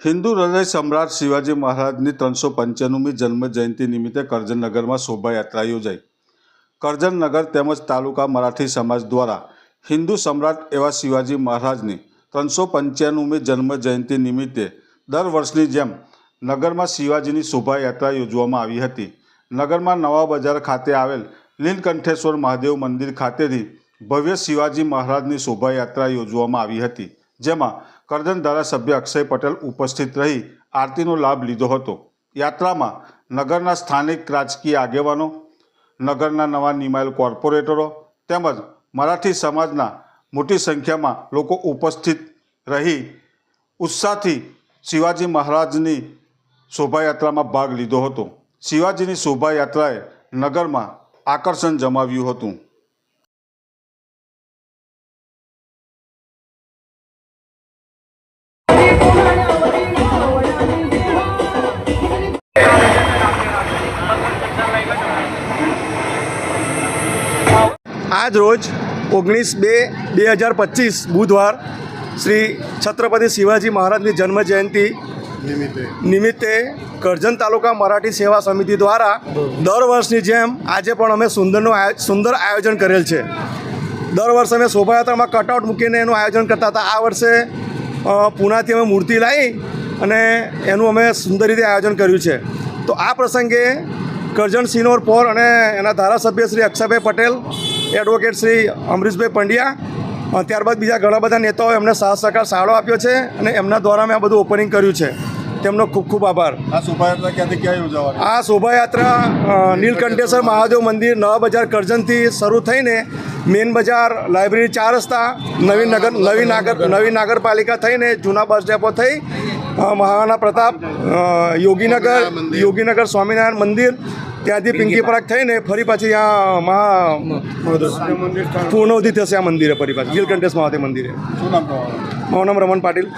હિન્દુ હૃદય સમ્રાટ શિવાજી મહારાજની ત્રણસો પંચાણુમી જન્મ જયંતિ નિમિત્તે કરજણનગરમાં શોભાયાત્રા યોજાઈ. કરજણનગર તેમજ તાલુકા મરાઠી સમાજ દ્વારા હિન્દુ સમ્રાટ એવા શિવાજી મહારાજની ત્રણસો પંચાણુમી જન્મ જયંતિ નિમિત્તે દર વર્ષની જેમ નગરમાં શિવાજીની શોભાયાત્રા યોજવામાં આવી હતી. નગરમાં નવા બજાર ખાતે આવેલ લીલકંઠેશ્વર મહાદેવ મંદિર ખાતેથી ભવ્ય શિવાજી મહારાજની શોભાયાત્રા યોજવામાં આવી હતી, જેમાં કરજણ ધારાસભ્ય અક્ષય પટેલ ઉપસ્થિત રહી આરતીનો લાભ લીધો હતો. યાત્રામાં નગરના સ્થાનિક રાજકીય આગેવાનો, નગરના નવા નિમાયેલ કોર્પોરેટરો તેમજ મરાઠી સમાજના મોટી સંખ્યામાં લોકો ઉપસ્થિત રહી ઉત્સાહથી શિવાજી મહારાજની શોભાયાત્રામાં ભાગ લીધો હતો. શિવાજીની શોભાયાત્રાએ નગરમાં આકર્ષણ જમાવ્યું હતું. આજ રોજ ઓગણીસ બે બે હજાર પચીસ બુધવાર શ્રી છત્રપતિ શિવાજી મહારાજની જન્મ જયંતિ નિમિત્તે કરજણ તાલુકા મરાઠી સેવા સમિતિ દ્વારા દર વર્ષની જેમ આજે પણ અમે સુંદરનું સુંદર આયોજન કરેલ છે. દર વર્ષે અમે શોભાયાત્રામાં કટઆઉટ મૂકીને એનું આયોજન કરતા હતા. આ વર્ષે પૂનાથી અમે મૂર્તિ લાવી અને એનું અમે સુંદર રીતે આયોજન કર્યું છે. તો આ પ્રસંગે કરજણ સિનોર પોર અને એના ધારાસભ્ય શ્રી અક્ષયભાઈ પટેલ એડવોકેટ શ્રી અમરીશભાઈ પંડ્યા. ત્યારબાદ બીજા ઘણા બધા નેતાઓએ એમને સાથ સહકાર સારો આપ્યો છે અને એમના દ્વારા મેં આ બધું ઓપનિંગ કર્યું છે. તેમનો ખૂબ ખૂબ આભાર. આ શોભાયાત્રા ક્યાંથી ક્યાં યોજાવાની? આ શોભાયાત્રા નીલકંઠેશ્વર મહાદેવ મંદિર નવા બજાર કરજણથી શરૂ થઈને મેન બજાર લાઇબ્રેરી ચાર રસ્તા નવી નગર નવી નાગર નવી નાગરપાલિકા થઈને જૂના બસ ડેપો થઈ મહારાણા પ્રતાપ યોગીનગર યોગીનગર સ્વામિનારાયણ મંદિર ત્યાંથી પિંકી પરાગ થઈને ફરી પાછી આ મહા પૂર્ણવધિ થશે આ મંદિરે ફરી પાછી. નીલકંઠેશ મહાદેવ મંદિરે. શું નામ તમારું? મારું નામ રમણ પાટીલ.